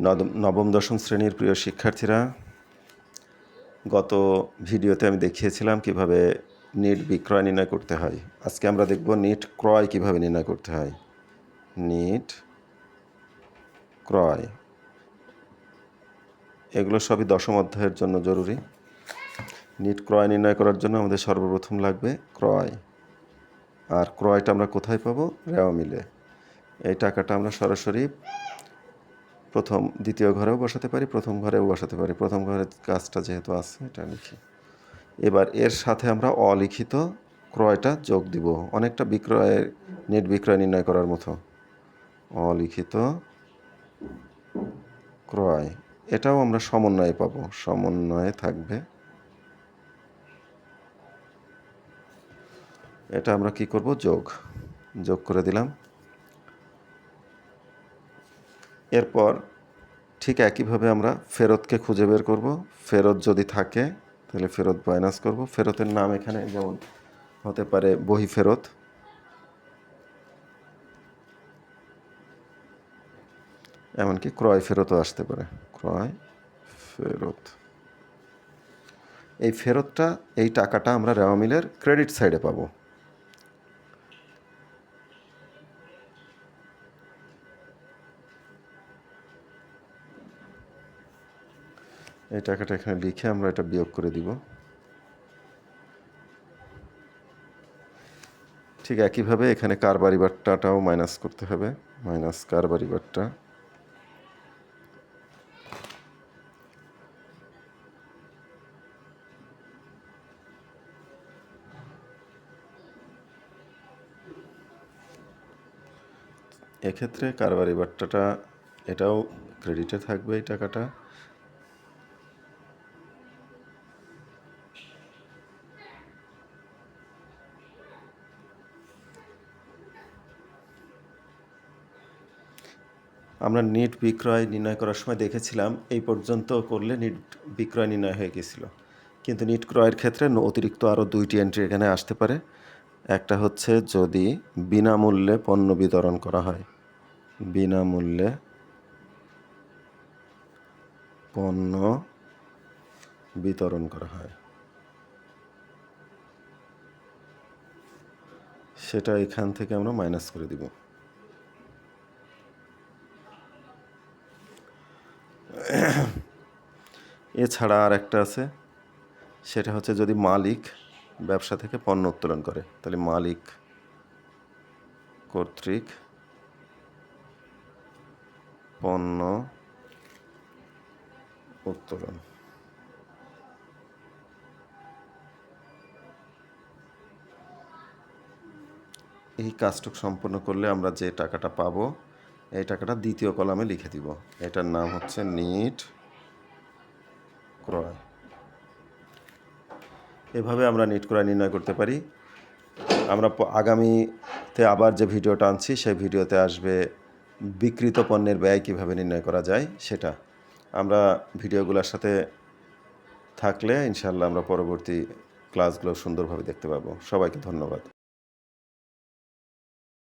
নবম, দশম শ্রেণির প্রিয় শিক্ষার্থীরা, গত ভিডিওতে আমি দেখিয়েছিলাম কীভাবে নিট বিক্রয় নির্ণয় করতে হয়। আজকে আমরা দেখব নিট ক্রয় কীভাবে নির্ণয় করতে হয়। নিট ক্রয়। এগুলো সবই দশম অধ্যায়ের জন্য জরুরি। নিট ক্রয় নির্ণয় করার জন্য আমাদের সর্বপ্রথম লাগবে ক্রয়। আর ক্রয়টা আমরা কোথায় পাবো? রেওয়া মিলে। এই টাকাটা আমরা সরাসরি প্রথম দ্বিতীয় ঘরেও বসাতে পারি, প্রথম ঘরেও বসাতে পারি। প্রথম ঘরের কাজটা যেহেতু আছে, এটা লিখি। এবার এর সাথে আমরা অলিখিত ক্রয়টা যোগ দিব। অনেকটা বিক্রয়ের, নেট বিক্রয় নির্ণয় করার মতো। অলিখিত ক্রয়। এটাও আমরা সমন্বয়ে পাবো। সমন্বয়ে থাকবে। এটা আমরা কি করব? যোগ। যোগ করে দিলাম। এরপর ঠিক একইভাবে আমরা ফেরতকে খুঁজে বের করব। ফেরত যদি থাকে, তাহলে ফেরত মাইনাস করব। ফেরতের নাম এখানে যেমন হতে পারে বহি ফেরত এমনকি ক্রয় ফেরতও আসতে পারে। ক্রয় ফেরত। এই ফেরতটা, এই টাকাটা আমরা রেওয়া মিলের ক্রেডিট সাইডে পাবো। এই টাকাটা এখানে লিখে আমরা এটা বিয়োগ করে দিব। ঠিক একইভাবে এখানে কারবারি বাট্টাটাও মাইনাস করতে হবে। মাইনাস কারবারি বাট্টা এক্ষেত্রে কারবারি বাট্টাটা এটাও ক্রেডিটে থাকবে এই টাকাটা। আমরা নিট বিক্রয় নির্ণয় করার সময় দেখেছিলাম, এই পর্যন্ত করলে নিট বিক্রয় নির্ণয় হয়ে গেছিল। কিন্তু নিট ক্রয়ের ক্ষেত্রে অতিরিক্ত আরও দুইটি এন্ট্রি এখানে আসতে পারে। একটা হচ্ছে যদি বিনামূল্যে পণ্য বিতরণ করা হয়। বিনামূল্যে পণ্য বিতরণ করা হয়। সেটা এখান থেকে আমরা মাইনাস করে দিব। এছাড়া আর একটা আছে, সেটা হচ্ছে যদি মালিক ব্যবসা থেকে পণ্য উত্তোলন করে, তাহলে মালিক কর্তৃক পণ্য উত্তোলন। এই কাজটুক সম্পন্ন করলে আমরা যে টাকাটা পাবো এই টাকাটা দ্বিতীয় কলামে লিখে দিব। এটার নাম হচ্ছে নিট ক্রয়। এভাবে আমরা নিট ক্রয় নির্ণয় করতে পারি। আমরা আগামীতে আবার যে ভিডিওটা আনছি, সেই ভিডিওতে আসবে বিকৃত পণ্যের ব্যয় কীভাবে নির্ণয় করা যায় সেটা। আমরা ভিডিওগুলোর সাথে থাকলে ইনশাল্লাহ আমরা পরবর্তী ক্লাসগুলো সুন্দরভাবে দেখতে পাবো। সবাইকে ধন্যবাদ।